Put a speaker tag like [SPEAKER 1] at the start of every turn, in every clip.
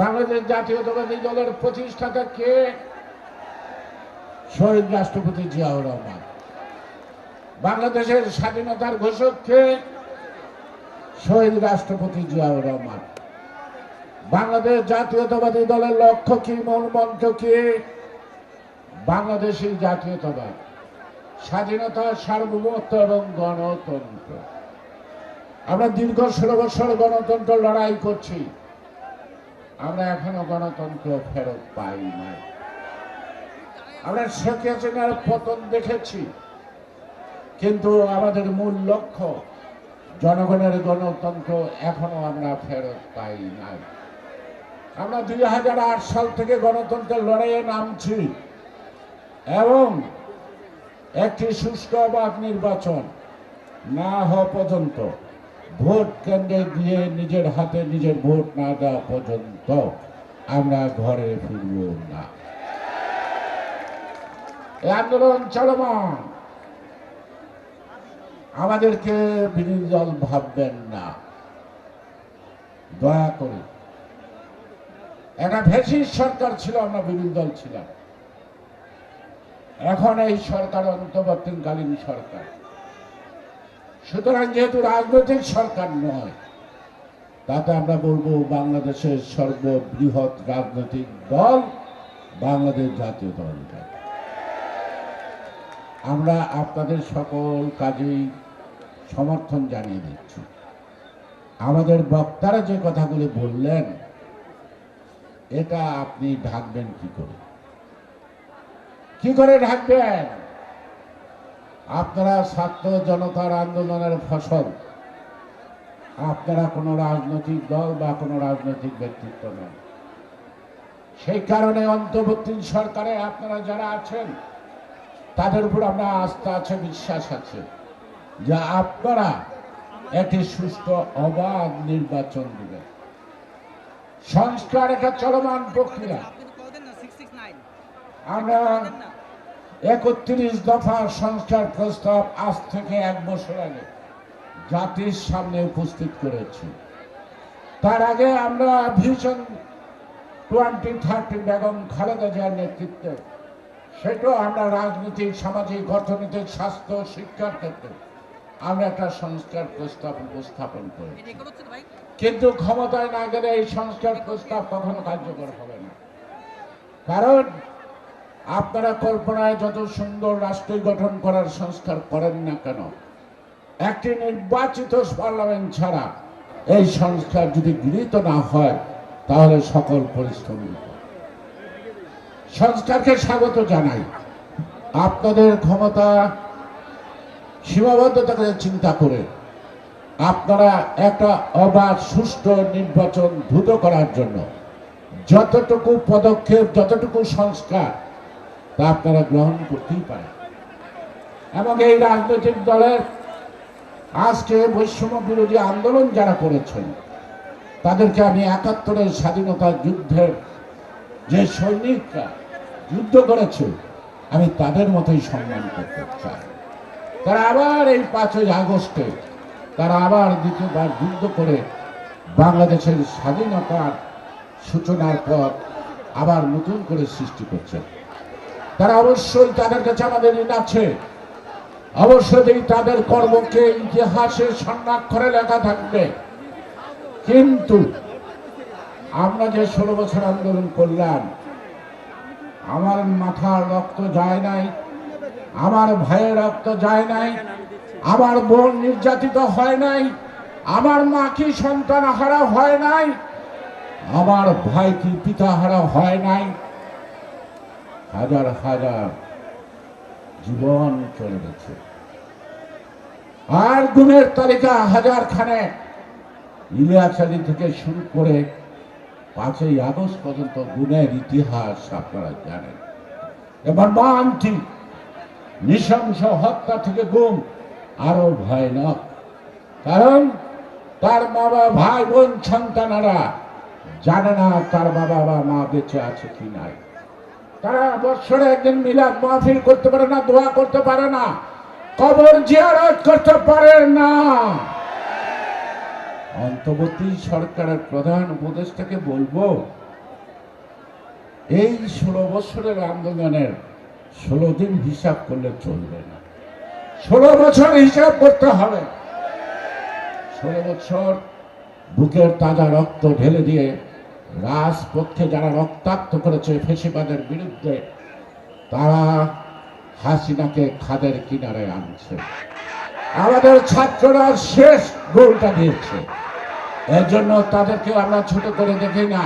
[SPEAKER 1] বাংলাদেশ জাতীয়তাবাদী দলের প্রতিষ্ঠাতা কে? শহীদ রাষ্ট্রপতি জিয়াউর রহমান। বাংলাদেশের স্বাধীনতার ঘোষক কে? শহীদ রাষ্ট্রপতি জিয়াউর রহমান। বাংলাদেশ জাতীয়তাবাদী দলের লক্ষ্য কি মূল মন্ত্র কি? বাংলাদেশের জাতীয়তাবাদ, স্বাধীনতা, সার্বভৌমত্ব এবং গণতন্ত্র। আমরা দীর্ঘ ষোলো বছর গণতন্ত্র লড়াই করছি। আমরা এখনও গণতন্ত্র ফেরত পাই নাই। আমরা শেখ হাসিনার পতন দেখেছি। কিন্তু আমাদের মূল লক্ষ্য, জনগণের গণতন্ত্র এখনও আমরা ফেরত পাই নাই। আমরা দুই হাজার আট সাল থেকে গণতন্ত্রের লড়াইয়ে নামছি এবং একটি সুষ্ঠু অবাধ নির্বাচন না হওয়া পর্যন্ত ভোট কেন্দ্রে গিয়ে নিজের হাতে নিজের ভোট না দেওয়া পর্যন্ত আমরা ঘরে ফিরব না। আন্দোলন চলমান। আমাদেরকে বিরোধী দল ভাববেন না। দয়া করে। একটা ভেসির সরকার ছিল, আমরা বিরোধী দল ছিলাম। এখন এই সরকার অন্তর্বর্তীকালীন সরকার। সুতরাং যেহেতু রাজনৈতিক সরকার নয়, তাতে আমরা বলব বাংলাদেশের সর্ববৃহৎ রাজনৈতিক দল বাংলাদেশ জাতীয় দল আমরা আপনাদের সকল কাজেই সমর্থন জানিয়ে দিচ্ছি। আমাদের বক্তারা যে কথাগুলি বললেন, এটা আপনি ঢাকবেন কি করে? কি করে ঢাকবেন? আপনারা ছাত্র জনতার আন্দোলনের ফসল। আপনারা কোনো রাজনৈতিক দল বা কোনো রাজনৈতিক ব্যক্তিত্ব নন। সেই কারণে অন্তর্বর্তী সরকারে আপনারা যারা আছেন তাদের উপর আমরা আস্থা আছে বিশ্বাস আছে যে আপনারা একটি সুষ্ঠু অবাধ নির্বাচন দিবেন। সংস্কার একটা চলমান প্রক্রিয়া। আমরা একত্রিশ দফা সংস্কার প্রস্তাব আজ থেকে এক বছর আগে জাতির সামনে উপস্থিত করেছি। তার আগে আমরা vision twenty thirty Begum Khaleda জিয়ার নেতৃত্বে, সেটাও আমরা রাজনৈতিক, সামাজিক, অর্থনৈতিক, স্বাস্থ্য, শিক্ষার ক্ষেত্রে আমরা একটা সংস্কার প্রস্তাব উপস্থাপন করি কিন্তু ক্ষমতায় না গেলে এই সংস্কার প্রস্তাব কখনো কার্যকর হবে না। কারণ আপনারা কল্পনায় যত সুন্দর রাষ্ট্র গঠন করার সংস্কার করেন না কেন? একটি নির্বাচিত পার্লামেন্ট ছাড়া এই সংস্কার যদি গৃহীত না হয়, তাহলে সকল পরিশ্রম। সংস্কারকে স্বাগত জানাই। আপনাদের ক্ষমতা, সীমাবদ্ধতাকে চিন্তা করে আপনারা একটা অবাধ, সুষ্ঠু নির্বাচন দ্রুত করার জন্য যতটুকু পদক্ষেপ, যতটুকু সংস্কার তা আপনারা গ্রহণ করতেই পারেন এবং এই রাজনৈতিক দলের আজকে বৈষম্য বিরোধী আন্দোলন যারা করেছেন, তাদেরকে আমি একাত্তরের স্বাধীনতা যুদ্ধের যে সৈনিকরা যুদ্ধ করেছে, আমি তাদের মতোই সম্মান করতে চাই। তারা আবার এই পাঁচই আগস্টে, তারা আবার দ্বিতীয়বার যুদ্ধ করে বাংলাদেশের স্বাধীনতার সূচনার পর আবার নতুন করে সৃষ্টি করছে। তারা অবশ্যই তাদের কাছে আমাদের ঋণ আছে। অবশ্যই তাদের কর্মকে ইতিহাসে স্বর্ণাক্ষরে লেখা থাকবে। কিন্তু আমরা যে ষোলো বছর আন্দোলন করলাম, আমার মাথার রক্ত যায় নাই, আমার ভাইয়ের রক্ত যায় নাই, আমার বোন নির্যাতিত হয় নাই, আমার মা কি সন্তান হারা হয় নাই, আমার ভাই কি পিতা হারা হয় নাই হাজার হাজার জীবন চলে গেছে। আর গুণের তালিকা হাজার খানে ইলিয়াস আলী থেকে শুরু করে পাঁচই আগস্ট পর্যন্ত গুণের ইতিহাস আপনারা জানেন। এবার মানটি নৃশংস হত্যা থেকে গুম, আরও ভয়ানক। কারণ তার বাবা ভাই বোন সন্তানেরা জানে না তার বাবা বা মা বেঁচে আছে কি নাই। তারা বৎসরে একদিন মিলাদ মাহফিল করতে পারে না, দোয়া করতে পারে না, কবর জিয়ারত করতে পারে না। অন্তর্বর্তী সরকারের প্রধান উপদেষ্টাকে বলব, এই ষোলো বছরের আন্দোলনের ষোলো দিন হিসাব করলে চলবে না। ষোলো বছর হিসাব করতে হবে। ষোলো বছর বুকের তাজা রক্ত ঢেলে দিয়ে রাজপথে যারা রক্তাক্ত করেছে ফেসিবাদের বিরুদ্ধে, তারা হাসিনাকে খাদের কিনারে আনছে। আমাদের ছাত্ররা শেষ গোলটা দিয়েছে। এর জন্য তাদেরকে আমরা ছোট করে দেখি না।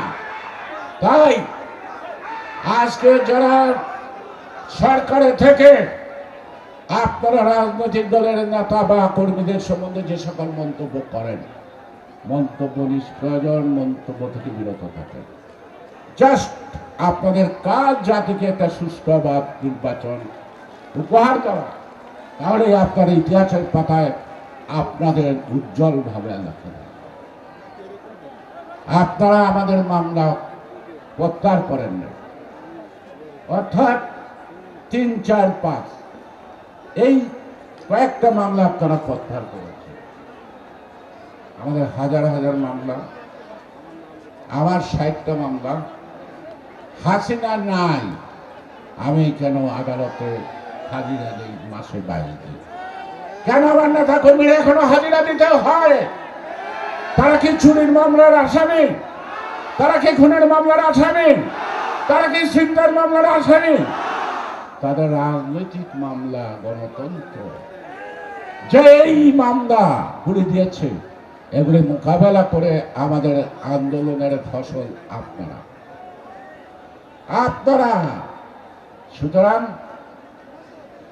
[SPEAKER 1] তাই আজকে যারা সরকারে থেকে আপনারা রাজনৈতিক দলের নেতা বা কর্মীদের সম্বন্ধে যে সকল মন্তব্য করেন মন্তব্য নিষ্প্রয়োজন, মন্তব্য থেকে বিরত থাকেন জাস্ট আপনাদের কাজ জাতিকে একটা সুষ্ঠু বা নির্বাচন উপহার দেওয়া। তাহলে আপনার ইতিহাসের পাতায় আপনাদের উজ্জ্বলভাবে লেখা। আপনারা আমাদের মামলা প্রত্যাহার করেন না অর্থাৎ তিন চার পাঁচ, এই কয়েকটা মামলা আপনারা প্রত্যাহার করেছেন আমাদের হাজার হাজার মামলা আমার ষাটটা মামলা। হাসিনা নাই, আমি কেন আদালতে হাজিরা দিই মাসে বাইরে দিই কেন আমার নেতা কর্মীরা এখনও হাজিরা দিতে হয়? তারা কি চুরির মামলার আসামি? তারা কি খুনের মামলার আসামি? তারা কি সিন্দার মামলার আসামি? তাদের রাজনৈতিক মামলা গণতন্ত্র। যে এই মামলা ঘুরে দিয়েছে এগুলি মোকাবেলা করে আমাদের আন্দোলনের ফসল আপনারা। আপনারা! সুতরাং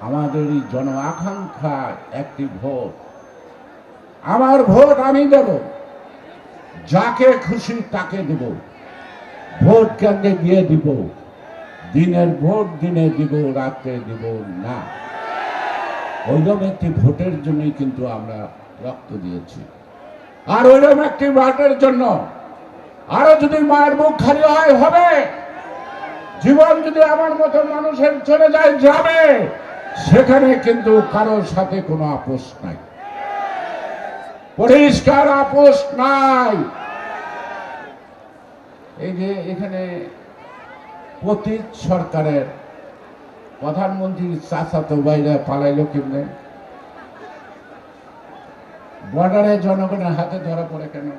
[SPEAKER 1] আমাদের এই জন আকাঙ্ক্ষা একটি ভোট। আমার ভোট আমি দেব। যাকে খুশি তাকে দেব। ভোট কেন্দ্রে গিয়ে দিব। দিনের ভোট দিনে দিব, রাতে দিব না। ওইরকম একটি ভোটের জন্যই কিন্তু আমরা রক্ত দিয়েছি। আর ওইরকম একটি ভোটের জন্য আরও যদি মায়ের মুখ খালি হয়, হবে। জীবন যদি আমার মতো মানুষের চলে যায়, যাবে। সেখানে কিন্তু কারোর সাথে কোনো আপোষ নাই। পরিষ্কার আপোষ নাই। এই যে এখানে পতীত সরকারের প্রধানমন্ত্রীর চাচাতো বাইরে পালাইলো কেমনে? বর্ডারে জনগণের হাতে ধরা পড়ে কেন?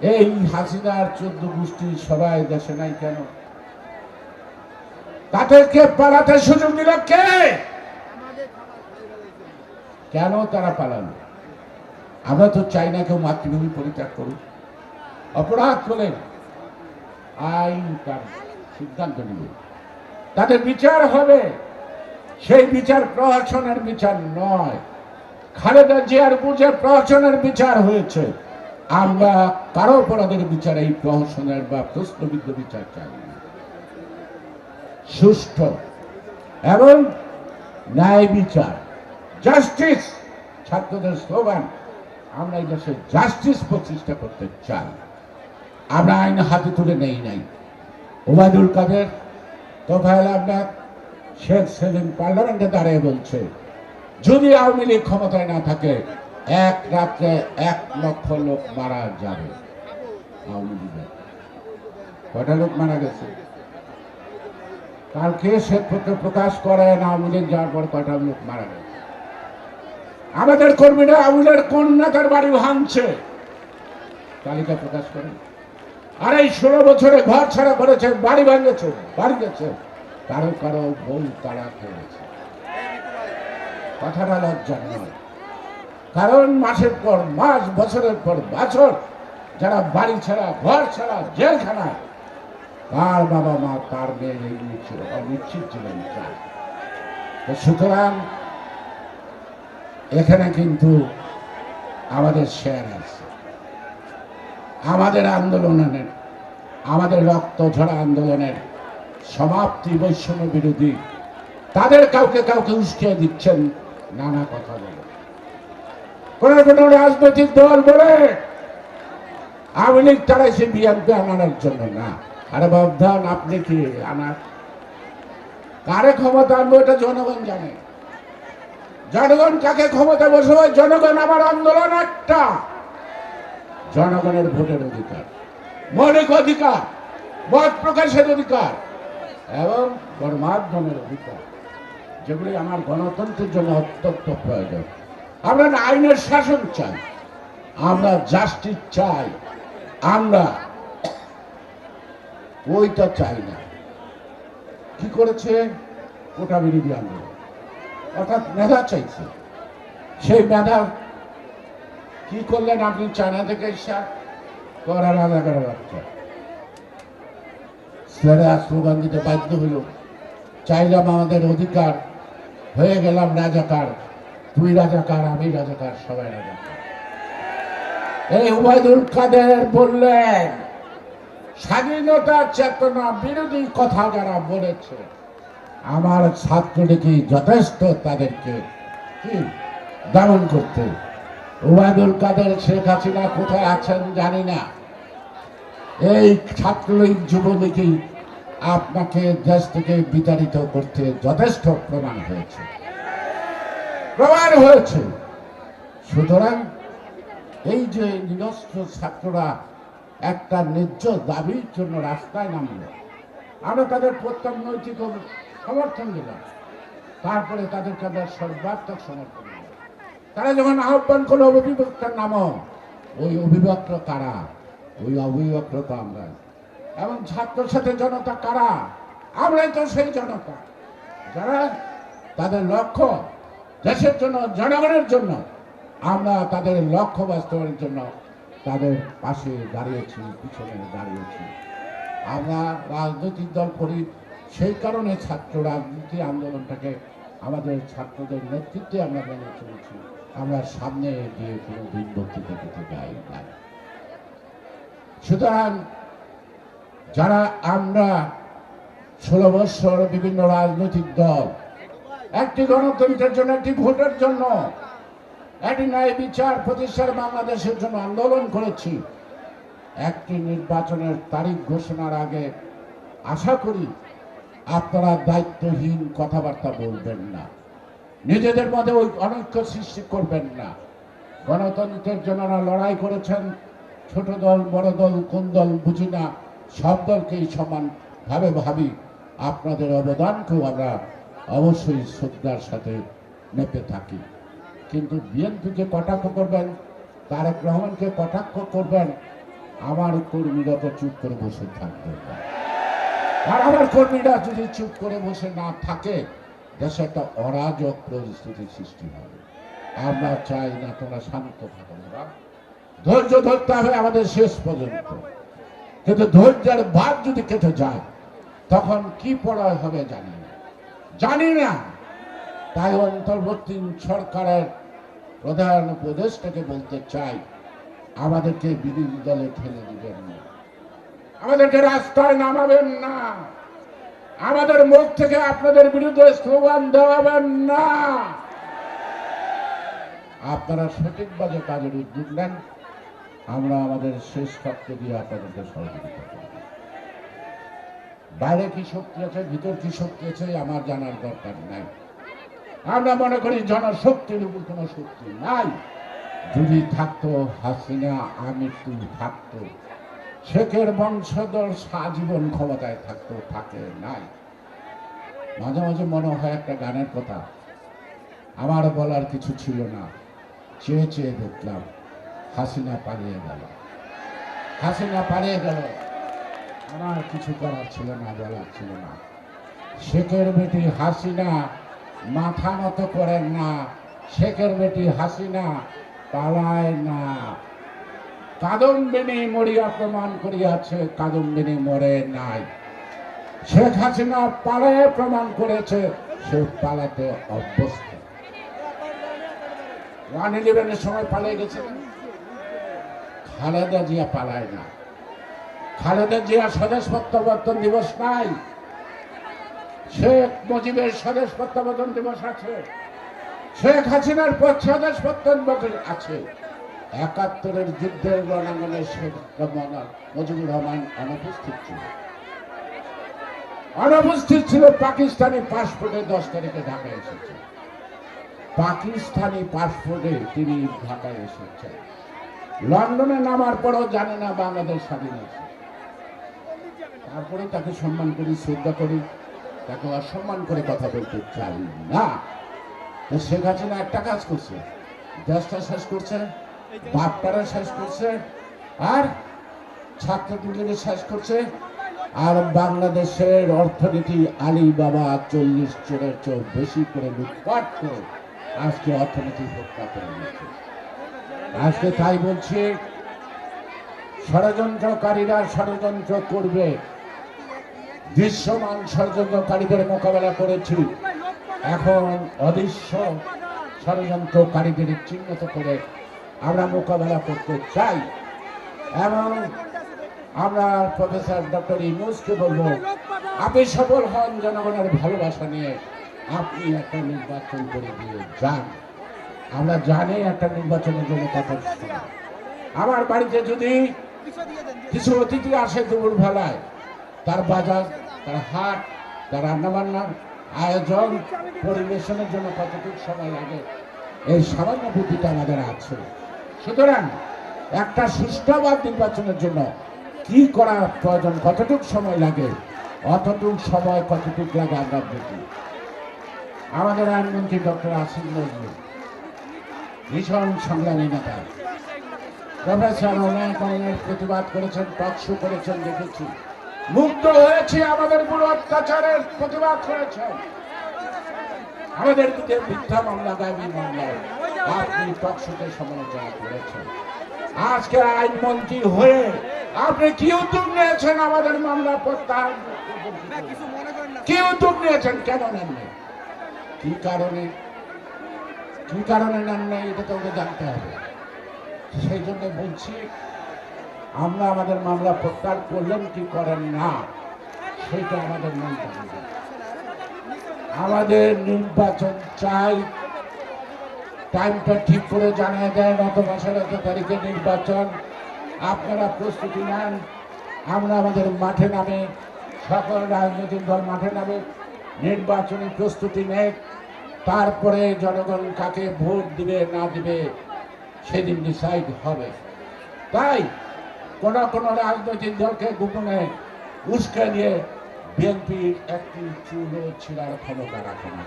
[SPEAKER 1] এই হাসিনার চোদ্দ গোষ্ঠী সবাই দেশে নাই কেন? তাদেরকে পালাতে সুযোগ দিল কে? কেন তারা পালালো? আমরা তো চাই না কেউ মাতৃভূমি পরিত্যাগ করুক। অপরাধ করে আইন তার সিদ্ধান্ত নিবে। তাদের বিচার হবে। সেই বিচার প্রহসনের বিচার নয়। খালেদা জিয়ার বুঝে প্রহসনের বিচার হয়েছে। আমরা কারও অপরাধের বিচার এই প্রহসনের বা প্রশ্নবিদ্ধ বিচার চাই। সুষ্ঠু এবং ন্যায় বিচার। জাস্টিস, ছাত্রদের স্লোগান, আমরা এই দেশে জাস্টিস প্রতিষ্ঠা করতে চাই। আমরা আইন হাতে তুলে নেই নাই। ওবায়দুল কাদের, তোফায়েল আহমেদ, শেখ সেলিম পার্লামেন্টে দাঁড়িয়ে বলছে যদি আওয়ামী লীগ ক্ষমতায় না থাকে, এক রাত্রে এক লক্ষ লোক মারা যাবে। আওয়ামী লীগের। কটা লোক মারা গেছে? কালকে শ্বেতপত্র প্রকাশ করেন আওয়ামী লীগ যাওয়ার পর কটা লোক মারা গেছে? আমাদের কর্মীরা আওয়ামী লীগের কোন বাড়ি ভাঙছে। তালিকা প্রকাশ করেন। আর এই ষোলো বছরে ঘর ছাড়া করেছে, বাড়ি ভাঙেছে, বাড়ি গেছে। কারও কারও বউ তারা খেয়েছে কথাটা লজ্জা নয়। কারণ মাসের পর মাস, বছরের পর বছর যারা বাড়ি ছাড়া, ঘর ছাড়া, জেলখানায়, তার বাবা মা তার মেয়ে ছিল অনিশ্চিত ছিলেন চায়। সুতরাং এখানে কিন্তু আমাদের শেয়ার আছে। আমাদের আন্দোলনের, আমাদের রক্ত ঝরা আন্দোলনের সমাপ্তি বৈষম্য বিরোধী, তাদের কাউকে কাউকে উস্কিয়ে দিচ্ছেন নানা কথা বলে। কোন কোন রাজনৈতিক দল বলে। আওয়ামী লীগ তারাইছে বিএনপি আনানোর জন্য না। আরে বাবধান আপনি কি আনার কারে ক্ষমতা আনব এটা জনগণ জানে। জনগণ কাকে ক্ষমতা বসবে? জনগণ আমার আন্দোলন একটা। জনগণের ভোটের অধিকার, মৌলিক অধিকার, মত প্রকাশের অধিকার এবং গণমাধ্যমের অধিকার। যেগুলি আমার গণতন্ত্রের জন্য অত্যন্ত প্রয়োজন। আমরা আইনের শাসন চাই, আমরা জাস্টিস চাই, আমরা ওইটা চাই না। কি করেছে? কোটা বিরোধী আন্দোলন। অর্থাৎ মেধা চাইছে। সেই মেধা কি করলেন আপনি? চায়না থেকে এসে করা রাজাকার বাচ্চা। ছেলেরা স্লোগান দিতে বাধ্য হইল চাইলাম আমাদের অধিকার হয়ে গেলাম রাজাকার, তুই রাজাকার, আমি রাজাকার, সবাই রাজাকার। এই উবায়দুল কাদের বললেন স্বাধীনতা চেতনা বিরোধী কথা যারা বলেছে, আমার ছাত্রলীগই যথেষ্ট তাদেরকে কি দমন করতে। উবায়দুল কাদের, শেখ হাসিনা কোথায় আছেন জানি না। এই ছাত্রলীগ যুবলীগই আপনাকে দেশ থেকে বিতাড়িত করতে যথেষ্ট প্রমাণ হয়েছে। প্রমাণ হয়েছে। সুতরাং এই যে নিরস্ত্র ছাত্ররা একটা ন্যায্য দাবির জন্য রাস্তায় নামলো, আমরা তাদের প্রত্যেক নৈতিক সমর্থন দিলাম। তারপরে তাদেরকে আমরা সর্বাত্মক সমর্থন দিলাম। তারা যখন আহ্বান করল অভিভক্তার নাম ওই অভিভক্ত কারা? ওই অভিভক্ত আমরা। এবং ছাত্রের সাথে জনতা কারা? আমরাই তো সেই জনতা। যারা তাদের লক্ষ্য দেশের জন্য, জনগণের জন্য আমরা তাদের লক্ষ্য বাস্তবায়নের জন্য তাদের পাশে দাঁড়িয়েছি, পিছনে দাঁড়িয়েছি। আমরা রাজনৈতিক দল করি, সেই কারণে ছাত্র রাজনীতি আন্দোলনটাকে আমাদের ছাত্রদের নেতৃত্বে আমরা মেনে চলেছি। আমরা সামনে গিয়ে কোনো দিন বক্তৃতা যাই না। সুতরাং যারা আমরা ষোলো বৎসর বিভিন্ন রাজনৈতিক দল, একটি গণতন্ত্রের জন্য, একটি ভোটের জন্য, একটি ন্যায় বিচার প্রতিষ্ঠার বাংলাদেশের জন্য আন্দোলন করেছি, একটি নির্বাচনের তারিখ ঘোষণার আগে আশা করি আপনারা দায়িত্বহীন কথাবার্তা বলবেন না। নিজেদের মধ্যে ওই অনৈক্য সৃষ্টি করবেন না। গণতন্ত্রের জন্য লড়াই করেছেন, ছোট দল, বড় দল, কোন দল বুঝি না সব দলকেই সমানভাবে ভাবি, আপনাদের অবদানকেও আমরা অবশ্যই শ্রদ্ধার সাথে মেপে থাকি। কিন্তু বিএনপিকে কটাক্ষ করবেন, তারেক রহমানকে কটাক্ষ করবেন, আমার কর্মীরা তো চুপ করে বসে থাকবে আর আমার কর্মীরা যদি চুপ করে বসে না থাকে, দেশে একটা অরাজক পরিস্থিতির সৃষ্টি হবে। আমরা চাই না তোমরা শান্ত থাকো ধৈর্য ধরতে হবে আমাদের শেষ পর্যন্ত। কিন্তু ধৈর্যের ভাগ যদি কেটে যায়, তখন কি পড়ায় হবে জানি না। জানি না। তাই অন্তর্বর্তী সরকারের প্রধান উপদেষ্টাকে বলতে চাই, আমাদেরকে বিরোধী দলে ঠেলে দিবেন না। আমাদেরকে রাস্তায় নামাবেন না। আমাদের মুখ থেকে আপনাদের বিরুদ্ধে স্লোগান দেওয়াবেন না। আপনারা সঠিকভাবে কাজের উদ্যোগ নেন। আমরা আমাদের শেষ শক্ত দিয়ে আপনাদেরকে সহযোগিতা করব বাইরে কি শক্তি আছে, ভিতর কি শক্তি আছে আমার জানার দরকার নাই। আমরা মনে করি জনশক্তির উপর কোনো শক্তি নাই। যদি থাকতো হাসিনা আমৃত্যু থাকতো। শেখের বংশধর সাজীবন ক্ষমতায় থাকতো, থাকে নাই। মাঝে মাঝে মনে হয় একটা গানের কথা, আমার বলার কিছু ছিল না, চেয়ে চেয়ে দেখলাম। হাসিনা পালিয়ে গেল। হাসিনা পালিয়ে গেল। আমার কিছু করার ছিল না, বলার ছিল না। শেখের বেটি হাসিনা মাথা নত করেন না। শেখের বেটি হাসিনা পালায় না। কাদম্বিনী মরিয়া প্রমাণ করিয়াছে, কাদম্বিনী মরে নাই। শেখ হাসিনা পালায় প্রমাণ করেছে, সে পালাতে অভ্যস্ত। ওয়ান ইলেভেনের সময় পালিয়ে গেছে না? খালেদা জিয়া পালায় না। খালেদা জিয়া স্বদেশ প্রত্যাবর্তন দিবস নাই। শেখ মুজিবের স্বদেশ প্রত্যাবর্তন দিবস আছে। শেখ হাসিনার পর স্বদেশ প্রত্যাবর্তন আছে। একাত্তরের যুদ্ধের রণাঙ্গনে শেখ মুজিবুর রহমান অনুপস্থিত ছিল। অনুপস্থিত ছিল পাকিস্তানি পাসপোর্টে দশ তারিখে ঢাকায় এসেছে। পাকিস্তানি পাসপোর্টে তিনি ঢাকায় এসেছেন। লন্ডনে নামার পরও জানে না বাংলাদেশ স্বাধীন হয়েছে তারপরে তাকে সম্মান করি, শ্রদ্ধা করি, তাকে অসম্মান করে কথা বলতে চাই না। তো শেখ হাসিনা একটা কাজ করছে, দেশটা শেষ করছে, বাপটারা শেষ করছে, আর ছাত্রলীগের শেষ করছে, আর বাংলাদেশের অর্থনীতি আলী বাবা চল্লিশ চোরের চেয়েও বেশি করে লুটপাট করে আজকে অর্থনীতি হত্যা করে আজকে তাই বলছি, ষড়যন্ত্রকারীরা ষড়যন্ত্র করবে। দৃশ্যমান ষড়যন্ত্রকারীদের মোকাবেলা করেছি। এখন অদৃশ্য ষড়যন্ত্রকারীদের চিহ্নিত করে আমরা মোকাবেলা করতে চাই। এবং আমরা প্রফেসর ডক্টর ইনুসকে বলব, আপনি সফল হন জনগণের ভালোবাসা নিয়ে। আপনি একটা নির্বাচন করে দিয়ে যান। আমরা জানি একটা নির্বাচনের জন্য কত আমার বাড়িতে যদি কিছু অতিথি আসে দুপুর বেলায়, তার বাজার, তার হাট, তার রান্নাবান্নার আয়োজন, পরিবেশনের জন্য কতটুকু সময় লাগে, এই সামান্য বুদ্ধিটা আমাদের আছে। সুতরাং একটা সুষ্ঠুবাদ নির্বাচনের জন্য কি করা প্রয়োজন, কতটুকু সময় লাগে, অতটুক সময় কতটুকু লাগে আমরা বুঝি। আমাদের আইনমন্ত্রী ডক্টর আসিফ নজরুল ভীষণ সংগ্রামী নেতা। প্রফেসর অনেক অনেক প্রতিবাদ করেছেন টকশো করেছেন, দেখেছি। মুক্ত হয়েছে আমাদের বুড়ো অত্যাচারের প্রতিবাদ করেছেন আমাদের দিকে মিথ্যা মামলা গাইবি মামলায় আপনি টকশোতে সমালোচনা করেছেন। আজকে আইনমন্ত্রী হয়ে আপনি কি উদ্যোগ নিয়েছেন আমাদের মামলা প্রত্যাহার কি উদ্যোগ নিয়েছেন? কেন নেন কি কারণে? কি কারণে নেন নাই এটা তো ওকে জানতে হবে। সেই জন্য বলছি, আমরা আমাদের মামলা প্রত্যাহার করলেন কি করেন না, সেটা আমাদের আমাদের নির্বাচন চাই, টাইমটা ঠিক করে জানিয়ে দেন অত মাসের এত তারিখে নির্বাচন। আপনারা প্রস্তুতি নেন, আমরা আমাদের মাঠে নামে, সকল রাজনৈতিক দল মাঠে নামে, নির্বাচনী প্রস্তুতি নেয় তারপরে জনগণ কাকে ভোট দিবে, না দিবে, সেদিন ডিসাইড হবে। তাই কোন কোন রাজনৈতিক দলকে গোপনে উস্কে দিয়ে বিএনপির একটি চুলও ছিঁড়ার ক্ষমতা রাখে না।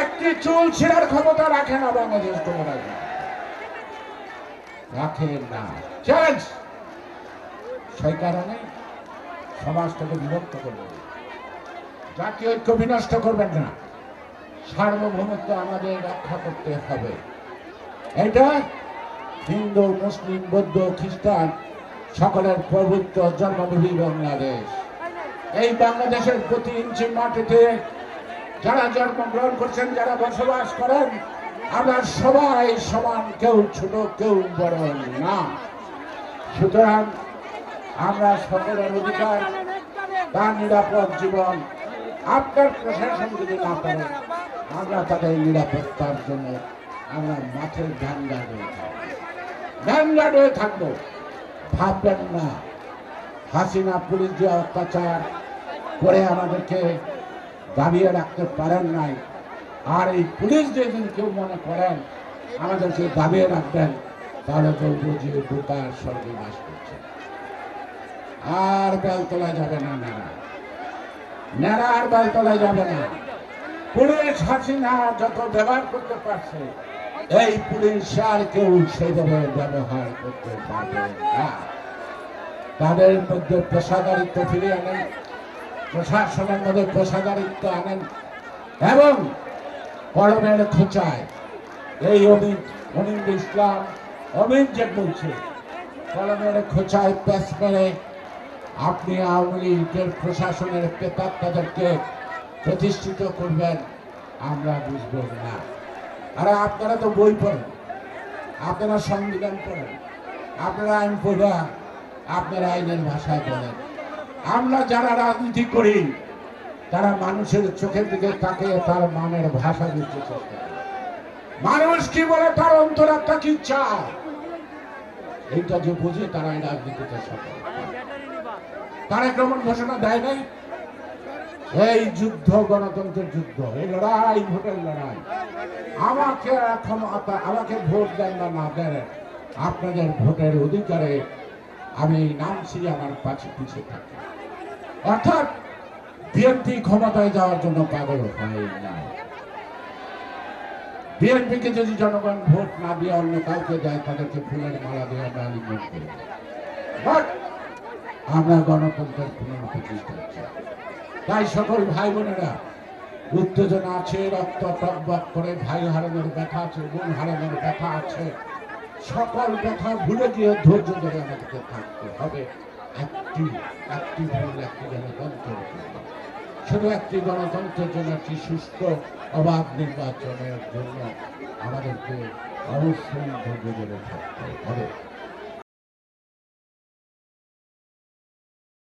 [SPEAKER 1] একটি চুল ছিঁড়ার ক্ষমতা রাখে না বাংলাদেশ কোন রাখে না। চ্যালেঞ্জ সেই কারণে সমাজটাকে বিভক্ত করবেন। জাতীয় ঐক্য বিনষ্ট করবেন না। সার্বভৌমত্ব আমাদের রক্ষা করতে হবে। এটা হিন্দু, মুসলিম, বৌদ্ধ, খ্রিস্টান সকলের পবিত্র জন্মভূমি বাংলাদেশ। এই বাংলাদেশের প্রতি ইঞ্চি মাটিতে যারা জন্মগ্রহণ করছেন, যারা বসবাস করেন, আমরা সবাই সমান, কেউ ছোট, কেউ বড় না। সুতরাং আমরা সকলের অধিকার তার নিরাপদ জীবন আপনার প্রশাসন যদি না পারে আমরা তাদের নিরাপত্তার জন্য আমরা মাঠের ধ্যান হয়ে থাকব। ধ্যান হয়ে থাকব। ভাববেন না। হাসিনা পুলিশ যে অত্যাচার করে আমাদেরকে দাবিয়ে রাখতে পারেন নাই, আর এই পুলিশ যেদিন কেউ মনে করেন আমাদেরকে দাবিয়ে রাখবেন, তাহলে বলব যে বোকার স্বর্গে বাস করছে। আর বেলতলা যাবে না, নেড়া। নেড়া আর বেলতলা যাবে না। পুলিশ হাসিনা যত ব্যবহার করতে পারছে, এই পুলিশ আর কেউ সেইভাবে ব্যবহার করতে পারবে না। তাদের মধ্যে পেশাদারিত্ব ফিরিয়ে আনেন, প্রশাসনের মধ্যে পেশাদারিত্ব আনেন, এবং কলমের খোঁচায় এই অমিত অমিত ইসলাম, অমিত যে বলছে, কলমের খোঁচায় প্যাস মেরে আপনি আওয়ামী লীগের প্রশাসনের প্রেতাত্মাদেরকে প্রতিষ্ঠিত করবেন, আমরা বুঝব না। আর আপনারা তো বই পড়েন, আপনারা সংবিধান পড়েন, আপনারা আইন পড়া আপনারা আইনের ভাষায় বলেন। আমরা যারা রাজনীতি করি, তারা মানুষের চোখের দিকে তাকিয়ে তার মানের ভাষা বুঝতে চেষ্টা করে। মানুষ কি বলে তার অন্তরাত্মা কি চায়? এইটা যে বুঝে তারা এই রাজনীতিতে সফল। তারা কেমন ঘোষণা দেয় নাই? এই যুদ্ধ, গণতন্ত্রের যুদ্ধ, এই লড়াই, ভোটের লড়াই। আমাকে ক্ষমতা আমাকে ভোট দেন না না দেন, আপনাদের ভোটের অধিকারে আমি নামছি আমার পাশে পিছিয়ে থাকি। অর্থাৎ বিএনপি ক্ষমতায় যাওয়ার জন্য পাগল হয় না বিএনপিকে যদি জনগণ ভোট না দিয়ে অন্য কাউকে দেয়, তাদেরকে ফুলের মালা দিয়ে আমরা আলিঙ্গন করি। আমরা গণতন্ত্রের পুনঃপ্রতিষ্ঠা তাই সকল ভাই বোনেরা, উত্তেজনা আছে, রক্ত টক টকবক করে ভাই হারানোর ব্যথা আছে, বোন হারানোর ব্যথা আছে। সকল ব্যথা ভুলে গিয়ে ধৈর্য ধরে আমাদেরকে থাকতে হবে। একটি একটি ভুল, একটি গণতন্ত্রের জন্য শুধু একটি গণতন্ত্রের জন্য একটি সুস্থ, অবাধ নির্বাচনের জন্য আমাদেরকে অবশ্যই ধৈর্য ধরে থাকতে হবে।